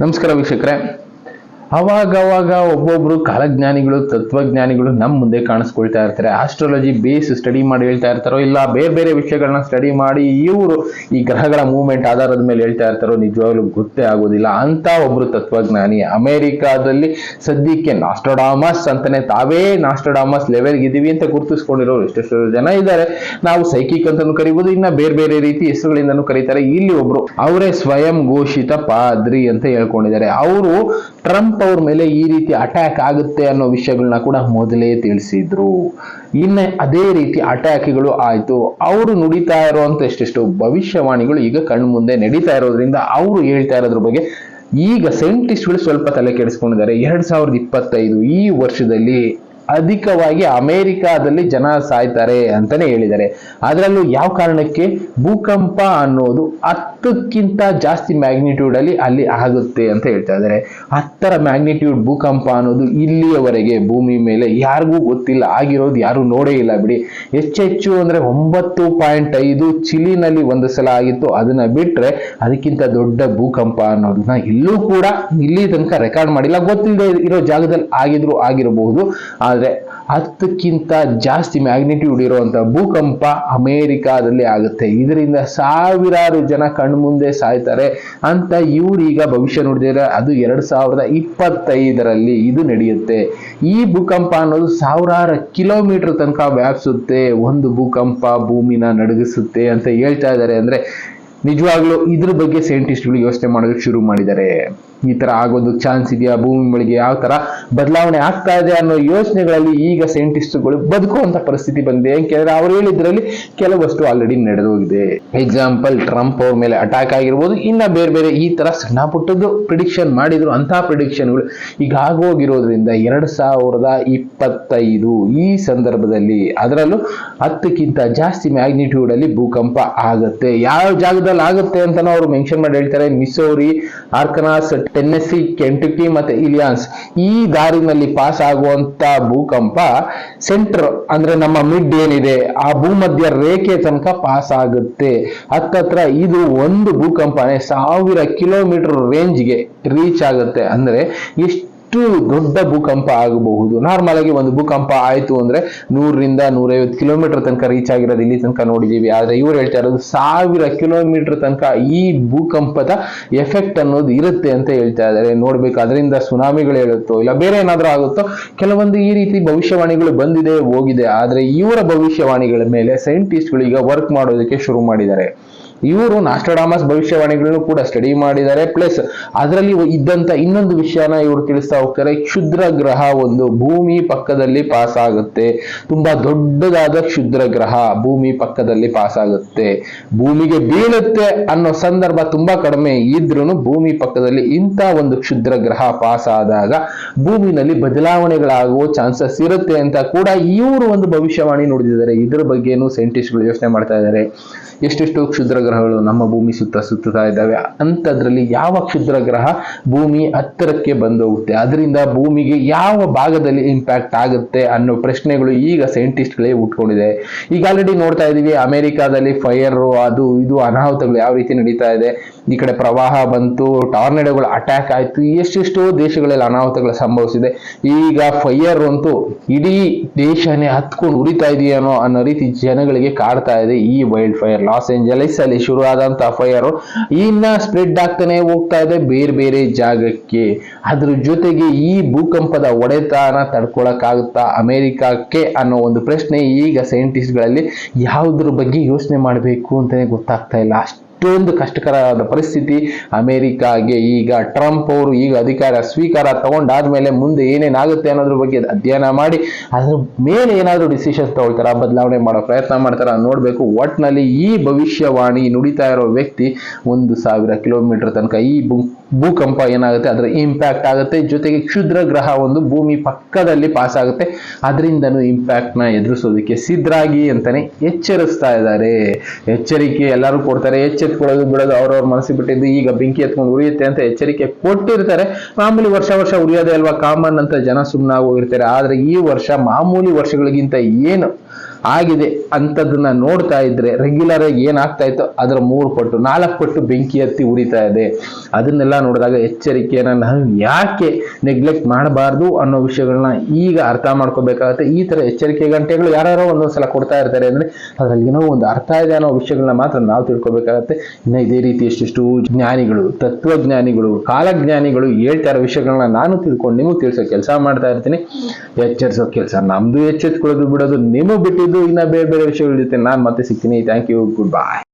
ನಮಸ್ಕಾರ ವೀಕ್ಷಕರೇ. ಅವಾಗವಾಗ ಒಬ್ಬೊಬ್ರು ಕಾಲಜ್ಞಾನಿಗಳು, ತತ್ವಜ್ಞಾನಿಗಳು ನಮ್ಮ ಮುಂದೆ ಕಾಣಿಸ್ಕೊಳ್ತಾ ಇರ್ತಾರೆ. ಆಸ್ಟ್ರಾಲಜಿ ಬೇಸ್ ಸ್ಟಡಿ ಮಾಡಿ ಹೇಳ್ತಾ ಇರ್ತಾರೋ ಇಲ್ಲ, ಬೇರೆ ಬೇರೆ ವಿಷಯಗಳನ್ನ ಸ್ಟಡಿ ಮಾಡಿ ಇವರು ಈ ಗ್ರಹಗಳ ಮೂವ್ಮೆಂಟ್ ಆಧಾರದ ಮೇಲೆ ಹೇಳ್ತಾ ಇರ್ತಾರೋ ನಿಜವಾಗ್ಲೂ ಗೊತ್ತೇ ಆಗೋದಿಲ್ಲ. ಅಂತ ಒಬ್ರು ತತ್ವಜ್ಞಾನಿ ಅಮೆರಿಕಾದಲ್ಲಿ ಸದ್ಯಕ್ಕೆ ನಾಸ್ಟೋಡಾಮಸ್ ಅಂತಾನೆ ತಾವೇ ನಾಸ್ಟೋಡಾಮಸ್ ಲೆವೆಲ್ಗೆ ಇದೀವಿ ಅಂತ ಗುರುತಿಸ್ಕೊಂಡಿರೋರು. ಎಷ್ಟೆಷ್ಟು ಜನ ಇದ್ದಾರೆ. ನಾವು ಸೈಕಿಕ್ ಅಂತಾನು ಕರಿಬಹುದು ಇನ್ನ ಬೇರೆ ಬೇರೆ ರೀತಿ ಹೆಸರುಗಳಿಂದನೂ ಕರೀತಾರೆ. ಇಲ್ಲಿ ಒಬ್ರು ಅವರೇ ಸ್ವಯಂ ಘೋಷಿತ ಪಾದ್ರಿ ಅಂತ ಹೇಳ್ಕೊಂಡಿದ್ದಾರೆ. ಅವರು ಟ್ರಂಪ್ ಅವ್ರ ಮೇಲೆ ಈ ರೀತಿ ಅಟ್ಯಾಕ್ ಆಗುತ್ತೆ ಅನ್ನೋ ವಿಷಯಗಳನ್ನ ಕೂಡ ಮೊದಲೇ ತಿಳಿಸಿದ್ರು. ಇನ್ನು ಅದೇ ರೀತಿ ಅಟ್ಯಾಕ್ಗಳು ಆಯಿತು. ಅವರು ನುಡಿತಾ ಇರುವಂತ ಎಷ್ಟೆಷ್ಟು ಭವಿಷ್ಯವಾಣಿಗಳು ಈಗ ಕಣ್ಣು ಮುಂದೆ ನಡೀತಾ ಇರೋದ್ರಿಂದ ಅವರು ಹೇಳ್ತಾ ಇರೋದ್ರ ಬಗ್ಗೆ ಈಗ ಸೈಂಟಿಸ್ಟ್ಗಳು ಸ್ವಲ್ಪ ತಲೆ ಕೆಡಿಸ್ಕೊಂಡಿದ್ದಾರೆ. ಎರಡ್ ಸಾವಿರದ ಇಪ್ಪತ್ತೈದು ಈ ವರ್ಷದಲ್ಲಿ ಅಧಿಕವಾಗಿ ಅಮೆರಿಕಾದಲ್ಲಿ ಜನ ಸಾಯ್ತಾರೆ ಅಂತಾನೆ ಹೇಳಿದ್ದಾರೆ. ಅದರಲ್ಲೂ ಯಾವ ಕಾರಣಕ್ಕೆ? ಭೂಕಂಪ ಅನ್ನೋದು ಹತ್ತಕ್ಕಿಂತ ಜಾಸ್ತಿ ಮ್ಯಾಗ್ನಿಟ್ಯೂಡ್ ಅಲ್ಲಿ ಅಲ್ಲಿ ಆಗುತ್ತೆ ಅಂತ ಹೇಳ್ತಾ ಇದ್ದಾರೆ. ಹತ್ತರ ಮ್ಯಾಗ್ನಿಟ್ಯೂಡ್ ಭೂಕಂಪ ಅನ್ನೋದು ಇಲ್ಲಿಯವರೆಗೆ ಭೂಮಿ ಮೇಲೆ ಯಾರಿಗೂ ಗೊತ್ತಿಲ್ಲ. ಆಗಿರೋದು ಯಾರು ನೋಡೇ ಇಲ್ಲ ಬಿಡಿ. ಹೆಚ್ಚೆಚ್ಚು ಅಂದ್ರೆ ಒಂಬತ್ತು ಪಾಯಿಂಟ್ ಐದು ಚಿಲಿನಲ್ಲಿ ಒಂದು ಸಲ ಆಗಿತ್ತು. ಅದನ್ನ ಬಿಟ್ರೆ ಅದಕ್ಕಿಂತ ದೊಡ್ಡ ಭೂಕಂಪ ಅನ್ನೋದನ್ನ ಇಲ್ಲೂ ಕೂಡ ಇಲ್ಲಿ ತನಕ ರೆಕಾರ್ಡ್ ಮಾಡಿಲ್ಲ. ಗೊತ್ತಿಲ್ಲದೆ ಇರೋ ಜಾಗದಲ್ಲಿ ಆಗಿದ್ರು ಆಗಿರಬಹುದು. ಆದ್ರೆ ಹತ್ತಕ್ಕಿಂತ ಜಾಸ್ತಿ ಮ್ಯಾಗ್ನಿಟ್ಯೂಡ್ ಇರುವಂಥ ಭೂಕಂಪ ಅಮೆರಿಕಾದಲ್ಲಿ ಆಗುತ್ತೆ. ಇದರಿಂದ ಸಾವಿರಾರು ಜನ ಕಣ್ಮುಂದೆ ಸಾಯ್ತಾರೆ ಅಂತ ಇವ್ರೀಗ ಭವಿಷ್ಯ ನುಡಿದಿದ್ದಾರೆ ಅದು ಎರಡು ಸಾವಿರದ ಇಪ್ಪತ್ತೈದರಲ್ಲಿ ಇದು ನಡೆಯುತ್ತೆ. ಈ ಭೂಕಂಪ ಅನ್ನೋದು ಸಾವಿರಾರು ಕಿಲೋಮೀಟರ್ ತನಕ ವ್ಯಾಪಿಸುತ್ತೆ. ಒಂದು ಭೂಕಂಪ ಭೂಮಿನ ನಡುಗಿಸುತ್ತೆ ಅಂತ ಹೇಳ್ತಾ ಇದ್ದಾರೆ ಅಂದ್ರೆ ನಿಜವಾಗ್ಲೂ ಇದ್ರ ಬಗ್ಗೆ ಸೈಂಟಿಸ್ಟ್ಗಳು ಯೋಚನೆ ಮಾಡೋದಕ್ಕೆ ಶುರು ಮಾಡಿದ್ದಾರೆ. ಈ ತರ ಆಗೋದು ಚಾನ್ಸ್ ಇದೆಯಾ, ಭೂಮಿ ಬಳಿಗೆ ಯಾವ ತರ ಬದಲಾವಣೆ ಆಗ್ತಾ ಇದೆ ಅನ್ನೋ ಯೋಚನೆಗಳಲ್ಲಿ ಈಗ ಸೈಂಟಿಸ್ಟ್ಗಳು ಬದುಕುವಂತ ಪರಿಸ್ಥಿತಿ ಬಂದಿದೆ. ಯಾಕೆಂದ್ರೆ ಅವ್ರು ಹೇಳಿದ್ರಲ್ಲಿ ಕೆಲವಷ್ಟು ಆಲ್ರೆಡಿ ನಡೆದೋಗಿದೆ ಎಕ್ಸಾಂಪಲ್ ಟ್ರಂಪ್ ಅವ್ರ ಮೇಲೆ ಅಟ್ಯಾಕ್ ಆಗಿರ್ಬೋದು, ಇನ್ನ ಬೇರೆ ಬೇರೆ ಈ ತರ ಸಣ್ಣ ಪುಟ್ಟದ್ದು ಪ್ರಿಡಿಕ್ಷನ್ ಮಾಡಿದ್ರು ಅಂತ ಪ್ರಿಡಿಕ್ಷನ್ಗಳು ಈಗ ಆಗೋಗಿರೋದ್ರಿಂದ ಎರಡ್ ಸಾವಿರದ ಇಪ್ಪತ್ತೈದು ಈ ಸಂದರ್ಭದಲ್ಲಿ ಅದರಲ್ಲೂ ಹತ್ತಕ್ಕಿಂತ ಜಾಸ್ತಿ ಮ್ಯಾಗ್ನಿಟ್ಯೂಡ್ ಅಲ್ಲಿ ಭೂಕಂಪ ಆಗುತ್ತೆ. ಯಾವ ಜಾಗದಲ್ಲಿ ಆಗುತ್ತೆ ಅಂತ ಅವರು ಮೆನ್ಷನ್ ಮಾಡಿ ಹೇಳ್ತಾರೆ. ಮಿಸೋರಿ ಆರ್ಕನಾಸ್ ಟೆನ್ನೆಸಿ ಕೆಂಟುಕಿ ಮತ್ತೆ ಇಲಿಯಾನ್ಸ್ ಈ ದಾರಿನಲ್ಲಿ ಪಾಸ್ ಆಗುವಂತ ಭೂಕಂಪ ಸೆಂಟರ್ ಅಂದ್ರೆ ನಮ್ಮ ಮಿಡ್ ಏನಿದೆ, ಆ ಭೂಮಧ್ಯ ರೇಖೆ ತನಕ ಪಾಸ್ ಆಗುತ್ತೆ. ಹತ್ತತ್ರ ಇದು ಒಂದು ಭೂಕಂಪನೆ ಸಾವಿರ ಕಿಲೋಮೀಟರ್ ರೇಂಜ್ಗೆ ರೀಚ್ ಆಗುತ್ತೆ. ಅಂದ್ರೆ ಎಷ್ಟು ದೊಡ್ಡ ಭೂಕಂಪ ಆಗಬಹುದು. ನಾರ್ಮಲ್ ಆಗಿ ಒಂದು ಭೂಕಂಪ ಆಯಿತು ಅಂದ್ರೆ ನೂರರಿಂದ ನೂರೈವತ್ತು ಕಿಲೋಮೀಟರ್ ತನಕ ರೀಚ್ ಆಗಿರೋದು ಇಲ್ಲಿ ತನಕ ನೋಡಿದೀವಿ ಆದ್ರೆ ಇವ್ರು ಹೇಳ್ತಾ ಇರೋದು ಸಾವಿರ ಕಿಲೋಮೀಟರ್ ತನಕ ಈ ಭೂಕಂಪದ ಎಫೆಕ್ಟ್ ಅನ್ನೋದು ಇರುತ್ತೆ ಅಂತ ಹೇಳ್ತಾ ಇದ್ದಾರೆ. ನೋಡ್ಬೇಕು, ಅದರಿಂದ ಸುನಾಮಿಗಳು ಹೇಳುತ್ತೋ ಇಲ್ಲ ಬೇರೆ ಏನಾದ್ರೂ ಆಗುತ್ತೋ? ಕೆಲವೊಂದು ಈ ರೀತಿ ಭವಿಷ್ಯವಾಣಿಗಳು ಬಂದಿದೆ, ಹೋಗಿದೆ. ಆದ್ರೆ ಇವರ ಭವಿಷ್ಯವಾಣಿಗಳ ಮೇಲೆ ಸೈಂಟಿಸ್ಟ್ಗಳು ಈಗ ವರ್ಕ್ ಮಾಡೋದಕ್ಕೆ ಶುರು ಮಾಡಿದ್ದಾರೆ. ಇವರು ನಾಸ್ಟೋಡಾಮಸ್ ಭವಿಷ್ಯವಾಣಿಗಳನ್ನು ಕೂಡ ಸ್ಟಡಿ ಮಾಡಿದ್ದಾರೆ. ಪ್ಲಸ್ ಅದರಲ್ಲಿ ಇದ್ದಂತ ಇನ್ನೊಂದು ವಿಷಯನ ಇವರು ತಿಳಿಸ್ತಾ ಹೋಗ್ತಾರೆ. ಕ್ಷುದ್ರ ಗ್ರಹ ಒಂದು ಭೂಮಿ ಪಕ್ಕದಲ್ಲಿ ಪಾಸ್ ಆಗುತ್ತೆ. ತುಂಬಾ ದೊಡ್ಡದಾದ ಕ್ಷುದ್ರ ಗ್ರಹ ಭೂಮಿ ಪಕ್ಕದಲ್ಲಿ ಪಾಸ್ ಆಗುತ್ತೆ. ಭೂಮಿಗೆ ಬೀಳುತ್ತೆ ಅನ್ನೋ ಸಂದರ್ಭ ತುಂಬಾ ಕಡಿಮೆ ಇದ್ರೂ ಭೂಮಿ ಪಕ್ಕದಲ್ಲಿ ಇಂಥ ಒಂದು ಕ್ಷುದ್ರ ಗ್ರಹ ಪಾಸ್ ಆದಾಗ ಭೂಮಿನಲ್ಲಿ ಬದಲಾವಣೆಗಳಾಗುವ ಚಾನ್ಸಸ್ ಇರುತ್ತೆ ಅಂತ ಕೂಡ ಇವರು ಒಂದು ಭವಿಷ್ಯವಾಣಿ ನುಡಿದಿದ್ದಾರೆ. ಇದ್ರ ಬಗ್ಗೆನೂ ಸೈಂಟಿಸ್ಟ್ಗಳು ಯೋಚನೆ ಮಾಡ್ತಾ ಇದ್ದಾರೆ. ಎಷ್ಟೆಷ್ಟು ಕ್ಷುದ್ರ ಗ್ರಹಗಳು ನಮ್ಮ ಭೂಮಿ ಸುತ್ತ ಸುತ್ತಾ ಇದ್ದಾವೆ. ಅಂಥದ್ರಲ್ಲಿ ಯಾವ ಕ್ಷುದ್ರ ಗ್ರಹ ಭೂಮಿ ಹತ್ತಿರಕ್ಕೆ ಬಂದೋಗುತ್ತೆ? ಅದರಿಂದ ಭೂಮಿಗೆ ಯಾವ ಭಾಗದಲ್ಲಿ ಇಂಪ್ಯಾಕ್ಟ್ ಆಗುತ್ತೆ ಅನ್ನೋ ಪ್ರಶ್ನೆಗಳು ಈಗ ಸೈಂಟಿಸ್ಟ್ಗಳೇ ಉಟ್ಕೊಂಡಿದೆ. ಈಗ ಆಲ್ರೆಡಿ ನೋಡ್ತಾ ಇದೀವಿ, ಅಮೆರಿಕಾದಲ್ಲಿ ಫೈರ್ ಅದು ಇದು ಅನಾಹುತಗಳು ಯಾವ ರೀತಿ ನಡೀತಾ ಇದೆ. ಈ ಕಡೆ ಪ್ರವಾಹ ಬಂತು ಟಾರ್ನೆಡೋಗಳು ಅಟ್ಯಾಕ್ ಆಯಿತು, ಎಷ್ಟೆಷ್ಟೋ ದೇಶಗಳಲ್ಲಿ ಅನಾಹುತಗಳು ಸಂಭವಿಸಿದೆ. ಈಗ ಫೈಯರ್ ಅಂತೂ ಇಡೀ ದೇಶನೇ ಹತ್ಕೊಂಡು ಉರಿತಾ ಇದೆಯೇನೋ ಅನ್ನೋ ರೀತಿ ಜನಗಳಿಗೆ ಕಾಡ್ತಾ ಇದೆ ಈ ವೈಲ್ಡ್ ಫೈರ್ ಲಾಸ್ ಏಂಜಲೀಸ್ ಅಲ್ಲಿ ಶುರು ಆದಂತಹ ಫೈರ್ ಇನ್ನ ಸ್ಪ್ರೆಡ್ ಆಗ್ತಾನೆ ಹೋಗ್ತಾ ಇದೆ ಬೇರೆ ಬೇರೆ ಜಾಗಕ್ಕೆ. ಅದ್ರ ಜೊತೆಗೆ ಈ ಭೂಕಂಪದ ಒಡೆತನ ತಡ್ಕೊಳಕ್ಕಾಗುತ್ತಾ ಅಮೆರಿಕಕ್ಕೆ ಅನ್ನೋ ಒಂದು ಪ್ರಶ್ನೆ ಈಗ ಸೈಂಟಿಸ್ಟ್ಗಳಲ್ಲಿ ಯಾವುದ್ರ ಬಗ್ಗೆ ಯೋಚನೆ ಮಾಡಬೇಕು ಅಂತಾನೆ ಗೊತ್ತಾಗ್ತಾ ಇಲ್ಲ. ಅಷ್ಟು ಅಷ್ಟೊಂದು ಕಷ್ಟಕರವಾದ ಪರಿಸ್ಥಿತಿ. ಅಮೆರಿಕಾಗೆ ಈಗ ಟ್ರಂಪ್ ಅವರು ಈಗ ಅಧಿಕಾರ ಸ್ವೀಕಾರ ತಗೊಂಡಾದ್ಮೇಲೆ ಮುಂದೆ ಏನೇನಾಗುತ್ತೆ ಅನ್ನೋದ್ರ ಬಗ್ಗೆ ಅಧ್ಯಯನ ಮಾಡಿ, ಅದ್ರ ಮೇಲೆ ಏನಾದರೂ ಡಿಸಿಷನ್ಸ್ ತಗೊಳ್ತಾರ? ಬದಲಾವಣೆ ಮಾಡೋ ಪ್ರಯತ್ನ ಮಾಡ್ತಾರ ನೋಡಬೇಕು. ಒಟ್ನಲ್ಲಿ ಈ ಭವಿಷ್ಯವಾಣಿ ನುಡಿತಾ ಇರೋ ವ್ಯಕ್ತಿ ಒಂದು ಸಾವಿರ ಕಿಲೋಮೀಟರ್ ತನಕ ಈ ಭೂಕಂಪ ಏನಾಗುತ್ತೆ, ಅದರ ಇಂಪ್ಯಾಕ್ಟ್ ಆಗುತ್ತೆ. ಜೊತೆಗೆ ಕ್ಷುದ್ರ ಗ್ರಹ ಒಂದು ಭೂಮಿ ಪಕ್ಕದಲ್ಲಿ ಪಾಸ್ ಆಗುತ್ತೆ. ಅದರಿಂದನೂ ಇಂಪ್ಯಾಕ್ಟ್ನ ಎದುರಿಸೋದಕ್ಕೆ ಸಿದ್ಧರಾಗಿ ಅಂತಾನೆ ಎಚ್ಚರಿಸ್ತಾ ಇದ್ದಾರೆ. ಎಚ್ಚರಿಕೆ ಎಲ್ಲರೂ ಕೊಡ್ತಾರೆ. ಎಚ್ಚೆತ್ಕೊಳ್ಳೋದು ಬಿಡೋದು ಅವ್ರವ್ರ ಮನಸ್ಸಿಗೆ ಬಿಟ್ಟಿದ್ದು. ಈಗ ಬೆಂಕಿ ಎತ್ಕೊಂಡು ಉರಿಯುತ್ತೆ ಅಂತ ಎಚ್ಚರಿಕೆ ಕೊಟ್ಟಿರ್ತಾರೆ. ಮಾಮೂಲಿ ವರ್ಷ ವರ್ಷ ಉರಿಯೋದೇ ಅಲ್ವಾ? ಕಾಮನ್ ಅಂತ ಜನ ಸುಮ್ಮನಾಗಿ ಹೋಗಿರ್ತಾರೆ ಆದ್ರೆ ಈ ವರ್ಷ ಮಾಮೂಲಿ ವರ್ಷಗಳಿಗಿಂತ ಏನು ಆಗಿದೆ ಅಂಥದ್ದನ್ನ ನೋಡ್ತಾ ಇದ್ರೆ ರೆಗ್ಯುಲರ್ ಆಗಿ ಏನಾಗ್ತಾ ಇತ್ತು ಅದರ ಮೂರು ಪಟ್ಟು, ನಾಲ್ಕು ಪಟ್ಟು ಬೆಂಕಿ ಹತ್ತಿ ಉರಿತಾ ಇದೆ. ಅದನ್ನೆಲ್ಲ ನೋಡಿದಾಗ ಎಚ್ಚರಿಕೆಯನ್ನು ನಾವು ಯಾಕೆ ನೆಗ್ಲೆಕ್ಟ್ ಮಾಡಬಾರ್ದು ಅನ್ನೋ ವಿಷಯಗಳನ್ನ ಈಗ ಅರ್ಥ ಮಾಡ್ಕೋಬೇಕಾಗುತ್ತೆ. ಈ ಥರ ಎಚ್ಚರಿಕೆ ಗಂಟೆಗಳು ಯಾರ್ಯಾರೋ ಒಂದೊಂದ್ಸಲ ಕೊಡ್ತಾ ಇರ್ತಾರೆ ಅಂದ್ರೆ ಅದರಲ್ಲಿ ಏನೋ ಒಂದು ಅರ್ಥ ಇದೆ ಅನ್ನೋ ವಿಷಯಗಳನ್ನ ಮಾತ್ರ ನಾವು ತಿಳ್ಕೊಬೇಕಾಗತ್ತೆ. ಇನ್ನ ಇದೇ ರೀತಿ ಎಷ್ಟೆಷ್ಟು ಜ್ಞಾನಿಗಳು, ತತ್ವಜ್ಞಾನಿಗಳು, ಕಾಲಜ್ಞಾನಿಗಳು ಹೇಳ್ತಾ ಇರೋ ವಿಷಯಗಳನ್ನ ನಾನು ತಿಳ್ಕೊಂಡು ನಿಮಗೆ ತಿಳಿಸೋ ಕೆಲಸ ಮಾಡ್ತಾ ಇರ್ತೀನಿ. ಎಚ್ಚರಿಸೋ ಕೆಲಸ ನಮ್ದು ಎಚ್ಚೆತ್ಕೊಳ್ಳೋದು ಬಿಡೋದು, ನಿಮಗೆ ಬಿಟ್ಟಿದ್ದು ಇನ್ನ ಬೇರೆ ಬೇರೆ ವಿಷಯಗಳ ಜೊತೆ ನಾನು ಮತ್ತೆ ಸಿಗ್ತೀನಿ. Thank you good bye